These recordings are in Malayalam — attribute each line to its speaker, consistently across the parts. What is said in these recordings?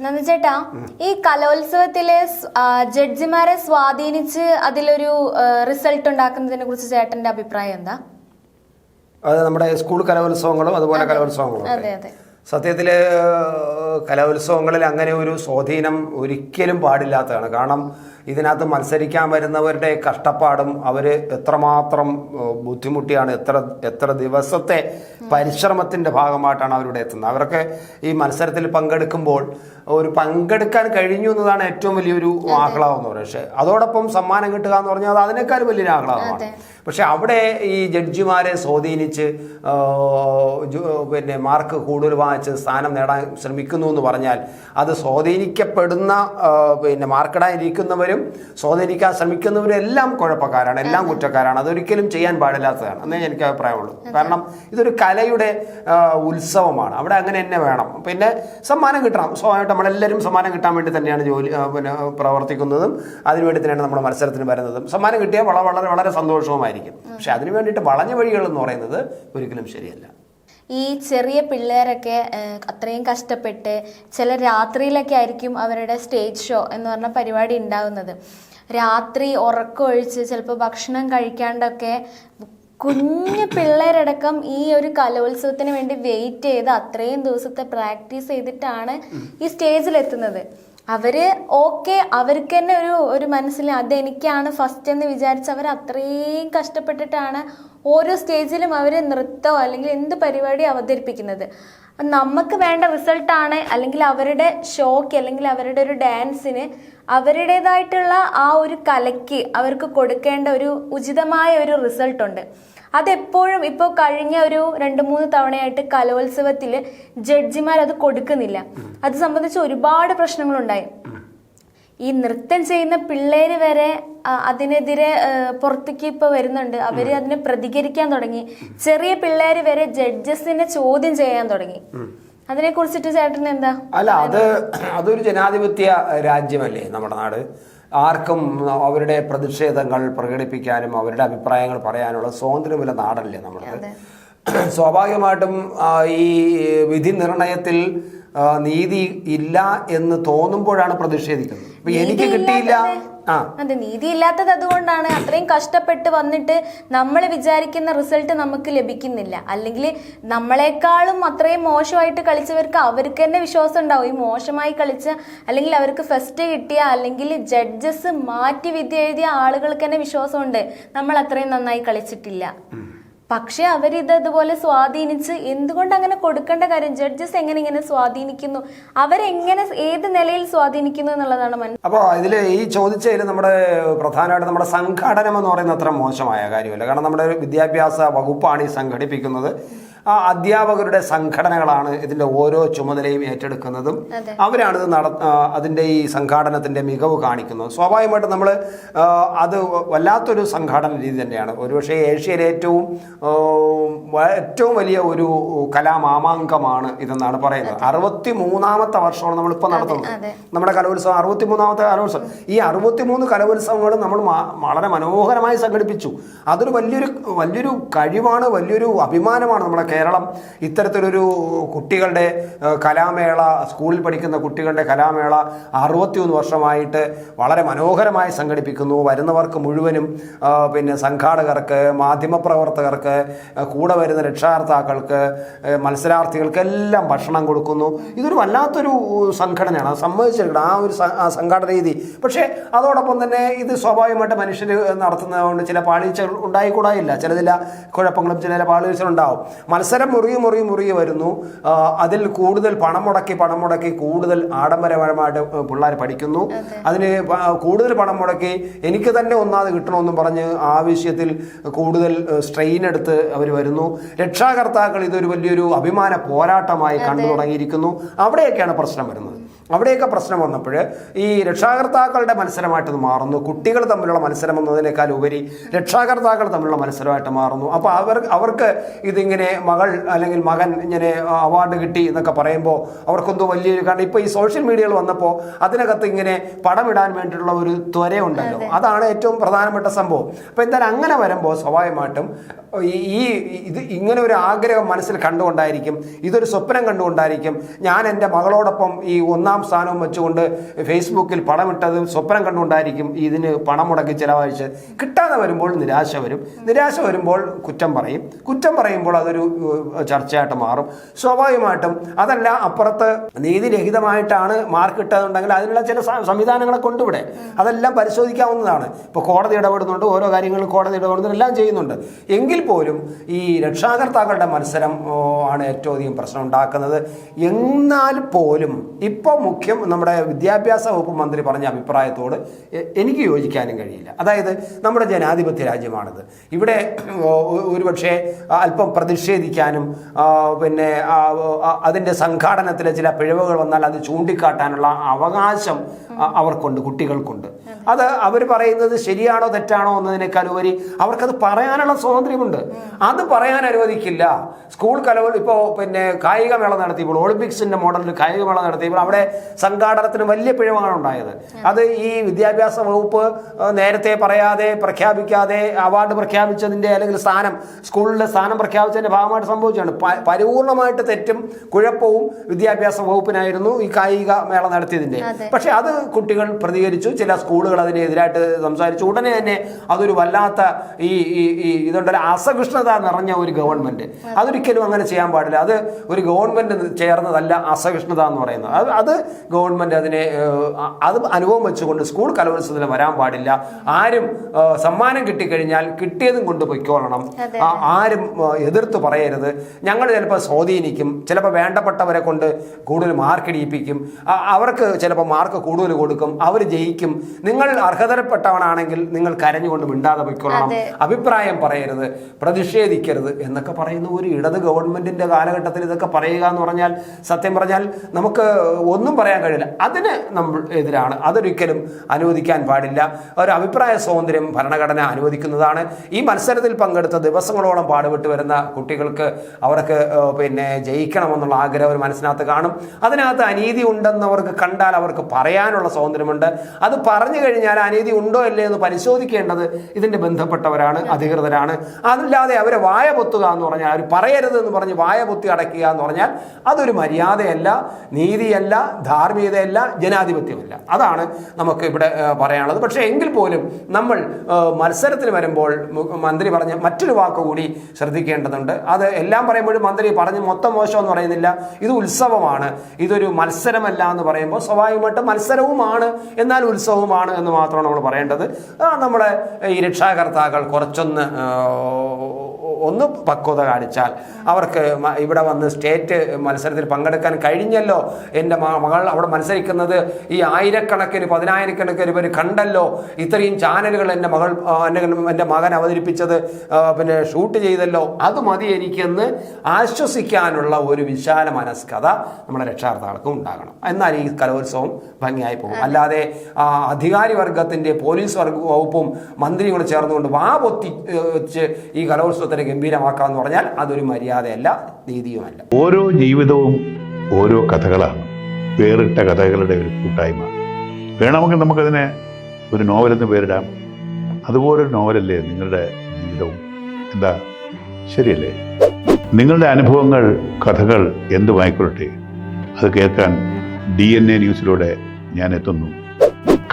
Speaker 1: നന്ദിച്ചേട്ടാ ഈ കലോത്സവത്തിലെ ജഡ്ജിമാരെ സ്വാധീനിച്ച് അതിലൊരു റിസൾട്ട് ഉണ്ടാക്കുന്നതിനെ കുറിച്ച് ചേട്ടന്റെ അഭിപ്രായം എന്താ?
Speaker 2: അത് നമ്മുടെ സ്കൂൾ കലോത്സവങ്ങളും അതുപോലെ കലോത്സവങ്ങളും സത്യത്തിൽ കലോത്സവങ്ങളിൽ അങ്ങനെ ഒരു സ്വാധീനം ഒരിക്കലും പാടില്ലാത്തതാണ്. കാരണം ഇതിനകത്ത് മത്സരിക്കാൻ വരുന്നവരുടെ കഷ്ടപ്പാടും അവർ എത്രമാത്രം ബുദ്ധിമുട്ടിയാണ് എത്ര എത്ര ദിവസത്തെ പരിശ്രമത്തിന്റെ ഭാഗമായിട്ടാണ് അവരുടെ എത്തുന്നത്. അവരൊക്കെ ഈ മത്സരത്തിൽ പങ്കെടുക്കുമ്പോൾ ഒരു പങ്കെടുക്കാൻ കഴിഞ്ഞു എന്നതാണ് ഏറ്റവും വലിയൊരു ആഹ്ലാദം എന്ന് പറയുന്നത്. പക്ഷേ അതോടൊപ്പം സമ്മാനം കിട്ടുക എന്ന് പറഞ്ഞാൽ അത് അതിനേക്കാൾ വലിയൊരു ആഹ്ലാദമാണ്. പക്ഷെ അവിടെ ഈ ജഡ്ജിമാരെ സ്വാധീനിച്ച് പിന്നെ മാർക്ക് കൂടുതൽ വാങ്ങിച്ച് സ്ഥാനം നേടാൻ ശ്രമിക്കുന്നു എന്ന് പറഞ്ഞാൽ അത് സ്വാധീനിക്കപ്പെടുന്ന പിന്നെ മാർക്കിടാൻ പിന്നെ മാർക്കിടാനിരിക്കുന്നവരും സ്വാധീനിക്കാൻ ശ്രമിക്കുന്നവരും എല്ലാം കുഴപ്പക്കാരാണ് എല്ലാം കുറ്റക്കാരാണ്. അതൊരിക്കലും ചെയ്യാൻ പാടില്ലാത്തതാണ്. എന്നേ എനിക്ക് അഭിപ്രായമുള്ളൂ കാരണം ഇതൊരു കലയുടെ ഉത്സവമാണ്. അവിടെ അങ്ങനെ തന്നെ വേണം. പിന്നെ സമ്മാനം കിട്ടണം. സ്വാഭാവികമായിട്ട് നമ്മളെല്ലാവരും സമ്മാനം കിട്ടാൻ വേണ്ടി തന്നെയാണ് ജോലി പിന്നെ പ്രവർത്തിക്കുന്നതും. അതിനുവേണ്ടി തന്നെയാണ് നമ്മൾ മത്സരത്തിന് വരുന്നതും. സമ്മാനം കിട്ടിയാൽ വളരെ വളരെ വളരെ സന്തോഷവുമായിരിക്കും. പക്ഷെ അതിനു വേണ്ടിയിട്ട് വളഞ്ഞ വഴികൾ എന്ന് പറയുന്നത് ഒരിക്കലും ശരിയല്ല.
Speaker 1: ഈ ചെറിയ പിള്ളേരൊക്കെ അത്രയും കഷ്ടപ്പെട്ട് ചില രാത്രിയിലൊക്കെ ആയിരിക്കും അവരുടെ സ്റ്റേജ് ഷോ എന്ന് പറഞ്ഞ പരിപാടി ഉണ്ടാവുന്നത്. രാത്രി ഉറക്കമൊഴിച്ച് ചിലപ്പോൾ ഭക്ഷണം കഴിക്കാണ്ടൊക്കെ കുഞ്ഞു പിള്ളേരടക്കം ഈ ഒരു കലോത്സവത്തിന് വേണ്ടി വെയിറ്റ് ചെയ്ത് അത്രയും ദിവസത്തെ പ്രാക്ടീസ് ചെയ്തിട്ടാണ് ഈ സ്റ്റേജിലെത്തുന്നത് അവർ ഓക്കെ അവർക്ക് തന്നെ ഒരു ഒരു മനസ്സിൽ അതെനിക്കാണ് ഫസ്റ്റ് എന്ന് വിചാരിച്ച് അവർ അത്രയും കഷ്ടപ്പെട്ടിട്ടാണ് ഓരോ സ്റ്റേജിലും അവർ നൃത്തമോ അല്ലെങ്കിൽ എന്ത് പരിപാടി അവതരിപ്പിക്കുന്നത്. നമുക്ക് വേണ്ട റിസൾട്ടാണ് അല്ലെങ്കിൽ അവരുടെ ഷോക്ക് അല്ലെങ്കിൽ അവരുടെ ഒരു ഡാൻസിന് അവരുടേതായിട്ടുള്ള ആ ഒരു കലയ്ക്ക് അവർക്ക് കൊടുക്കേണ്ട ഒരു ഉചിതമായ ഒരു റിസൾട്ട് ഉണ്ട്. അതെപ്പോഴും ഇപ്പോൾ കഴിഞ്ഞ ഒരു രണ്ട് മൂന്ന് തവണയായിട്ട് കലോത്സവത്തിൽ ജഡ്ജിമാർ അത് കൊടുക്കുന്നില്ല. അത് സംബന്ധിച്ച് ഒരുപാട് പ്രശ്നങ്ങളുണ്ടായി. ഈ നൃത്തം ചെയ്യുന്ന പിള്ളേര് വരെ അതിനെതിരെ പുറത്തേക്ക് ഇപ്പൊ വരുന്നുണ്ട്. അവർ അതിനെ പ്രതികരിക്കാൻ തുടങ്ങി. ചെറിയ പിള്ളേര് വരെ ജഡ്ജസിനെ ചോദ്യം ചെയ്യാൻ തുടങ്ങി. അതിനെ കുറിച്ചിട്ട് ചേട്ടൻ എന്താ?
Speaker 2: അല്ല അത് അതൊരു ജനാധിപത്യ രാജ്യമല്ലേ നമ്മുടെ നാട്? ആർക്കും അവരുടെ പ്രതിഷേധങ്ങൾ പ്രകടിപ്പിക്കാനും അവരുടെ അഭിപ്രായങ്ങൾ പറയാനുള്ള സ്വാതന്ത്ര്യമുള്ള നാടല്ലേ നമ്മൾ സ്വാഭാവികമായിട്ടും ഈ വിധി നിർണയത്തിൽ നീതി ഇല്ല എന്ന് തോന്നുമ്പോഴാണ് പ്രതിഷേധിക്കുന്നത്. ഇപ്പൊ എനിക്ക് കിട്ടിയില്ല.
Speaker 1: അതെ നീതി ഇല്ലാത്തത് അതുകൊണ്ടാണ് അത്രയും കഷ്ടപ്പെട്ട് വന്നിട്ട് നമ്മൾ വിചാരിക്കുന്ന റിസൾട്ട് നമുക്ക് ലഭിക്കുന്നില്ല. അല്ലെങ്കിൽ നമ്മളെക്കാളും അത്രയും മോശമായിട്ട് കളിച്ചവർക്ക് അവർക്ക് തന്നെ വിശ്വാസം ഉണ്ടാവും. ഈ മോശമായി കളിച്ച അല്ലെങ്കിൽ അവർക്ക് ഫസ്റ്റ് കിട്ടിയ അല്ലെങ്കിൽ ജഡ്ജസ് മാറ്റി വിധി എഴുതിയ ആളുകൾക്ക് തന്നെ വിശ്വാസമുണ്ട്. നമ്മൾ അത്രയും നന്നായി കളിച്ചിട്ടില്ല. പക്ഷെ അവരിത് അതുപോലെ സ്വാധീനിച്ച് എന്തുകൊണ്ട് അങ്ങനെ കൊടുക്കേണ്ട കാര്യം? ജഡ്ജസ് എങ്ങനെ ഇങ്ങനെ സ്വാധീനിക്കുന്നു? അവരെങ്ങനെ ഏത് നിലയിൽ സ്വാധീനിക്കുന്നു എന്നുള്ളതാണ് മനസ്സിലാക്കുന്നത്.
Speaker 2: അപ്പോൾ ഇതിൽ ഈ ചോദിച്ചതിൽ നമ്മുടെ പ്രധാനമായിട്ട് നമ്മുടെ സംഘാടനം എന്ന് പറയുന്നത് അത്ര മോശമായ കാര്യമല്ല. കാരണം നമ്മുടെ വിദ്യാഭ്യാസ വകുപ്പാണ് ഈ സംഘടിപ്പിക്കുന്നത്. ആ അധ്യാപകരുടെ സംഘടനകളാണ് ഇതിന്റെ ഓരോ ചുമതലയും ഏറ്റെടുക്കുന്നതും അവരാണ് ഇത് നട അതിന്റെ ഈ സംഘാടനത്തിന്റെ മികവ് കാണിക്കുന്നത്. സ്വാഭാവികമായിട്ടും നമ്മൾ അത് വല്ലാത്തൊരു സംഘാടന രീതി തന്നെയാണ്. ഒരുപക്ഷെ ഏഷ്യയിലെ ഏറ്റവും ഏറ്റവും വലിയ ഒരു കലാമാമാങ്കമാണ് ഇതെന്നാണ് പറയുന്നത്. അറുപത്തി മൂന്നാമത്തെ വർഷമാണ് നമ്മളിപ്പോൾ നടത്തുന്നത്. നമ്മുടെ കലോത്സവം അറുപത്തി മൂന്നാമത്തെ കലോത്സവം. ഈ അറുപത്തി മൂന്ന് കലോത്സവങ്ങളും നമ്മൾ വളരെ മനോഹരമായി സംഘടിപ്പിച്ചു. അതൊരു വലിയൊരു വലിയൊരു കഴിവാണ് വലിയൊരു അഭിമാനമാണ് നമ്മുടെ കേരളം ഇത്തരത്തിലൊരു കുട്ടികളുടെ കലാമേള സ്കൂളിൽ പഠിക്കുന്ന കുട്ടികളുടെ കലാമേള അറുപത്തിയൊന്ന് വർഷമായിട്ട് വളരെ മനോഹരമായി സംഘടിപ്പിക്കുന്നു. വരുന്നവർക്ക് മുഴുവനും പിന്നെ സംഘാടകർക്ക് മാധ്യമപ്രവർത്തകർക്ക് കൂടെ വരുന്ന രക്ഷാകർത്താക്കൾക്ക് മത്സരാർത്ഥികൾക്ക് എല്ലാം ഭക്ഷണം കൊടുക്കുന്നു. ഇതൊരു വല്ലാത്തൊരു സംഘടനയാണ്. അത് സമ്മതിച്ചെടുക്കണം ആ ഒരു സംഘാടന രീതി. പക്ഷേ അതോടൊപ്പം തന്നെ ഇത് സ്വാഭാവികമായിട്ട് മനുഷ്യർ നടത്തുന്നതുകൊണ്ട് ചില പാളിച്ചകൾ ഉണ്ടായിക്കൂടായില്ല. ചിലതില കുഴപ്പങ്ങളും ചില പാളിച്ചകൾ ഉണ്ടാവും മത്സരം മുറിയും മുറിയും മുറിയ വരുന്നു. അതിൽ കൂടുതൽ പണം മുടക്കി പണം മുടക്കി കൂടുതൽ ആഡംബരപരമായിട്ട് പിള്ളേർ പഠിക്കുന്നു. അതിന് കൂടുതൽ പണം മുടക്കി എനിക്ക് തന്നെ ഒന്നാമത് കിട്ടണമെന്നും പറഞ്ഞ് ആവശ്യത്തിൽ കൂടുതൽ സ്ട്രെയിൻ എടുത്ത് അവർ വരുന്നു. രക്ഷാകർത്താക്കൾ ഇതൊരു വലിയൊരു അഭിമാന പോരാട്ടമായി കണ്ടു തുടങ്ങിയിരിക്കുന്നു. അവിടെയൊക്കെയാണ് പ്രശ്നം വരുന്നത്. അവിടെയൊക്കെ പ്രശ്നം വന്നപ്പോൾ ഈ രക്ഷാകർത്താക്കളുടെ മത്സരമായിട്ട് മാറുന്നു. കുട്ടികൾ തമ്മിലുള്ള മത്സരം എന്നതിനേക്കാൾ ഉപരി രക്ഷാകർത്താക്കൾ തമ്മിലുള്ള മത്സരമായിട്ട് മാറുന്നു. അപ്പോൾ അവർ അവർക്ക് ഇതിങ്ങനെ മകൾ അല്ലെങ്കിൽ മകൻ ഇങ്ങനെ അവാർഡ് കിട്ടി എന്നൊക്കെ പറയുമ്പോൾ അവർക്കൊന്നും വലിയൊരു കാരണം. ഇപ്പോൾ ഈ സോഷ്യൽ മീഡിയകൾ വന്നപ്പോൾ അതിനകത്ത് ഇങ്ങനെ പടമിടാൻ വേണ്ടിയിട്ടുള്ള ഒരു ത്വരയുണ്ടല്ലോ. അതാണ് ഏറ്റവും പ്രധാനപ്പെട്ട സംഭവം. അപ്പോൾ എന്തായാലും അങ്ങനെ വരുമ്പോൾ സ്വാഭാവികമായിട്ടും ഈ ഇത് ഇങ്ങനെ ഒരു ആഗ്രഹം മനസ്സിൽ കണ്ടുകൊണ്ടായിരിക്കും ഇതൊരു സ്വപ്നം കണ്ടുകൊണ്ടായിരിക്കും ഞാൻ എന്റെ മകളോടൊപ്പം ഈ ഒന്നാം സ്ഥാനവും വെച്ചുകൊണ്ട് ഫേസ്ബുക്കിൽ പണമിട്ടതും സ്വപ്നം കണ്ടുകൊണ്ടായിരിക്കും ഇതിന് പണം മുടക്കി ചിലവഴിച്ച്. കിട്ടാതെ വരുമ്പോൾ നിരാശ വരും. നിരാശ വരുമ്പോൾ കുറ്റം പറയും. കുറ്റം പറയുമ്പോൾ അതൊരു ചർച്ചയായിട്ട് മാറും. സ്വാഭാവികമായിട്ടും അതല്ല അപ്പുറത്ത് നീതിരഹിതമായിട്ടാണ് മാർക്ക് ഇട്ടതുണ്ടെങ്കിൽ അതിനുള്ള ചില സംവിധാനങ്ങളെ കൊണ്ടിവിടെ. അതെല്ലാം പരിശോധിക്കാവുന്നതാണ്. ഇപ്പോൾ കോടതി ഇടപെടുന്നുണ്ട് ഓരോ കാര്യങ്ങളും കോടതി ഇടപെടുന്നുണ്ട് എല്ലാം ചെയ്യുന്നുണ്ട്. എങ്കിൽ പോലും ഈ രക്ഷാകർത്താക്കളുടെ മത്സരം ആണ് ഏറ്റവും അധികം പ്രശ്നം ഉണ്ടാക്കുന്നത്. എന്നാൽ പോലും ഇപ്പോൾ മുഖ്യം നമ്മുടെ വിദ്യാഭ്യാസ വകുപ്പ് മന്ത്രി പറഞ്ഞ അഭിപ്രായത്തോട് എനിക്ക് യോജിക്കാനും കഴിയില്ല. അതായത് നമ്മുടെ ജനാധിപത്യ രാജ്യമാണിത്. ഇവിടെ ഒരുപക്ഷെ അല്പം പ്രതിഷേധിക്കാനും ആ, പിന്നെ അതിന്റെ സംഘാടനത്തിലെ ചില പിഴവുകൾ വന്നാൽ അത് ചൂണ്ടിക്കാട്ടാനുള്ള അവകാശം അവർക്കുണ്ട് കുട്ടികൾക്കുണ്ട്. അത് അവർ പറയുന്നത് ശരിയാണോ തെറ്റാണോ എന്നതിനേക്കാൾ ഉപരി അവർക്കത് പറയാനുള്ള സ്വാതന്ത്ര്യമുണ്ട്. അത് പറയാൻ അനുവദിക്കില്ല. സ്കൂൾ കലകൾ ഇപ്പോൾ പിന്നെ കായികമേള നടത്തിയപ്പോൾ ഒളിമ്പിക്സിന്റെ മോഡലിൽ കായികമേള നടത്തിയപ്പോൾ അവിടെ സംഘാടനത്തിന് വലിയ പിഴവാണ് ഉണ്ടായത്. അത് ഈ വിദ്യാഭ്യാസ വകുപ്പ് നേരത്തെ പറയാതെ പ്രഖ്യാപിക്കാതെ അവാർഡ് പ്രഖ്യാപിച്ചതിന്റെ അല്ലെങ്കിൽ സ്ഥാനം സ്കൂളിലെ സ്ഥാനം പ്രഖ്യാപിച്ചതിന്റെ ഭാഗമായിട്ട് സംഭവിച്ചാണ് പ- പരിപൂർണമായിട്ട് തെറ്റും കുഴപ്പവും വിദ്യാഭ്യാസ വകുപ്പിനായിരുന്നു ഈ കായിക മേള നടത്തിയതിന്റെ
Speaker 1: അതെ.
Speaker 2: പക്ഷെ അത് കുട്ടികൾ പ്രതികരിച്ചു. ചില സ്കൂളുകൾ അതിനെതിരായിട്ട് സംസാരിച്ചു. ഉടനെ തന്നെ അതൊരു വല്ലാത്ത ഈ ഈ ഇതുണ്ടല്ലോ അസഹിഷ്ണുത നിറഞ്ഞ ഒരു ഗവൺമെന്റ് അതൊരിക്കലും അങ്ങനെ ചെയ്യാൻ പാടില്ല. അത് ഒരു ഗവൺമെന്റ് ചേർന്നതല്ല അസഹിഷ്ണുത എന്ന് പറയുന്നത്. അത് അത് ഗവൺമെന്റ് അതിനെ അത് അനുഭവം വെച്ചുകൊണ്ട് സ്കൂൾ കലോത്സവത്തിന് വരാൻ പാടില്ല. ആരും സമ്മാനം കിട്ടിക്കഴിഞ്ഞാൽ കിട്ടിയതും കൊണ്ട് പൊയ്ക്കോളണം ആരും എതിർത്ത് പറയരുത്. ഞങ്ങൾ ചിലപ്പോൾ സ്വാധീനിക്കും ചിലപ്പോൾ വേണ്ടപ്പെട്ടവരെ കൊണ്ട് കൂടുതൽ മാർക്ക് ഇടിയിപ്പിക്കും. അവർക്ക് ചിലപ്പോൾ മാർക്ക് കൂടുതൽ കൊടുക്കും അവർ ജയിക്കും. നിങ്ങൾ അർഹതരപ്പെട്ടവനാണെങ്കിൽ നിങ്ങൾ കരഞ്ഞുകൊണ്ട് മിണ്ടാതെ പോയിക്കൊള്ളണം. അഭിപ്രായം പറയരുത് പ്രതിഷേധിക്കരുത് എന്നൊക്കെ പറയുന്ന ഒരു ഇടത് ഗവൺമെന്റിന്റെ കാലഘട്ടത്തിൽ ഇതൊക്കെ പറയുക എന്ന് പറഞ്ഞാൽ സത്യം പറഞ്ഞാൽ നമുക്ക് ഒന്നും പറയാൻ കഴിയില്ല. അതിന് നമ്മൾ എതിരാണ്. അതൊരിക്കലും അനുവദിക്കാൻ പാടില്ല. ഒരു അഭിപ്രായ സ്വാതന്ത്ര്യം ഭരണഘടന അനുവദിക്കുന്നതാണ്. ഈ മത്സരത്തിൽ പങ്കെടുത്ത ദിവസങ്ങളോളം പാടുപെട്ട് വരുന്ന കുട്ടികൾക്ക് അവർക്ക് ഏഹ്, പിന്നെ ജയിക്കണമെന്നുള്ള ആഗ്രഹം അവർ മനസ്സിനകത്ത് കാണും. അതിനകത്ത് അനീതി ഉണ്ടെന്ന് അവർക്ക് കണ്ടാൽ അവർക്ക് പറയാനുള്ള സ്വാതന്ത്ര്യമുണ്ട്. അത് പറഞ്ഞു കഴിഞ്ഞാൽ അനീതി ഉണ്ടോ അല്ലേ എന്ന് പരിശോധിക്കേണ്ടത് ഇതിന്റെ ബന്ധപ്പെട്ടവരാണ് അധികൃതരാണ്. അതല്ലാതെ അവരെ വായ പൊത്തുക എന്ന് പറഞ്ഞാൽ അവർ പറയരുത് എന്ന് പറഞ്ഞ് വായ പൊത്തി അടയ്ക്കുക എന്ന് പറഞ്ഞാൽ അതൊരു മര്യാദയല്ല നീതിയല്ല ധാർമ്മികതയല്ല ജനാധിപത്യമല്ല. അതാണ് നമുക്ക് ഇവിടെ പറയാനുള്ളത്. പക്ഷേ എങ്കിൽ പോലും നമ്മൾ മത്സരത്തിൽ വരുമ്പോൾ മന്ത്രി പറഞ്ഞ മറ്റൊരു വാക്ക് കൂടി ശ്രദ്ധിക്കേണ്ടതുണ്ട്. അത് എല്ലാം പറയുമ്പോഴും മന്ത്രി പറഞ്ഞ് മൊത്തം മോശം എന്ന് പറയുന്നില്ല. ഇത് ഉത്സവമാണ്. ഇതൊരു മത്സരമല്ല എന്ന് പറയുമ്പോൾ സ്വാഭാവികമായിട്ടും മത്സരവുമാണ്. എന്നാൽ ഉത്സവമാണ് എന്ന് മാത്രമാണ് നമ്മൾ പറയേണ്ടത്. നമ്മുടെ ഈ രക്ഷാകർത്താക്കൾ കുറച്ചൊന്ന് ഒന്ന് പക്വത കാണിച്ചാൽ. അവർക്ക് ഇവിടെ വന്ന് സ്റ്റേറ്റ് മത്സരത്തിൽ പങ്കെടുക്കാൻ കഴിഞ്ഞല്ലോ. എന്റെ മകൾ അവിടെ മത്സരിക്കുന്നത് ഈ ആയിരക്കണക്കിന് പതിനായിരക്കണക്കിന് പേര് കണ്ടല്ലോ. ഇത്രയും ചാനലുകൾ എന്റെ മകൾ എന്റെ മകൻ അവതരിപ്പിച്ചത് പിന്നെ ഷൂട്ട് ചെയ്തല്ലോ. അത് മതി എനിക്കെന്ന് ആശ്വസിക്കാനുള്ള ഒരു വിശാല മനസ്കഥ നമ്മുടെ രക്ഷാകർത്താക്കൾക്ക് ഉണ്ടാകണം. എന്നാൽ ഈ കലോത്സവം ഭംഗിയായി പോകും. അല്ലാതെ അധികാരി വർഗത്തിന്റെ പോലീസ് വർഗ വകുപ്പും മന്ത്രിയും കൂടെ ചേർന്നുകൊണ്ട് വാ പൊത്തി ഈ വെച്ച് ഈ എന്ന് പറഞ്ഞാൽ അതൊരു മര്യാദയല്ല നീതിയുമല്ല.
Speaker 3: ഓരോ ജീവിതവും ഓരോ കഥകളാണ്. വേറിട്ട കഥകളുടെ ഒരു കൂട്ടായ്മ. വേണമെങ്കിൽ നമുക്കതിനെ ഒരു നോവലെന്ന് പേരിടാം. അതുപോലൊരു നോവലല്ലേ നിങ്ങളുടെ ജീവിതവും? എന്താ? ശരിയല്ലേ? നിങ്ങളുടെ അനുഭവങ്ങൾ കഥകൾ എന്തുമായിക്കൊള്ളട്ടെ അത് കേൾക്കാൻ ഡി എൻ എ ന്യൂസിലൂടെ ഞാൻ എത്തുന്നു.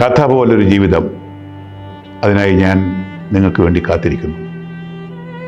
Speaker 3: കഥ പോലൊരു ജീവിതം. അതിനായി ഞാൻ നിങ്ങൾക്ക് വേണ്ടി കാത്തിരിക്കുന്നു.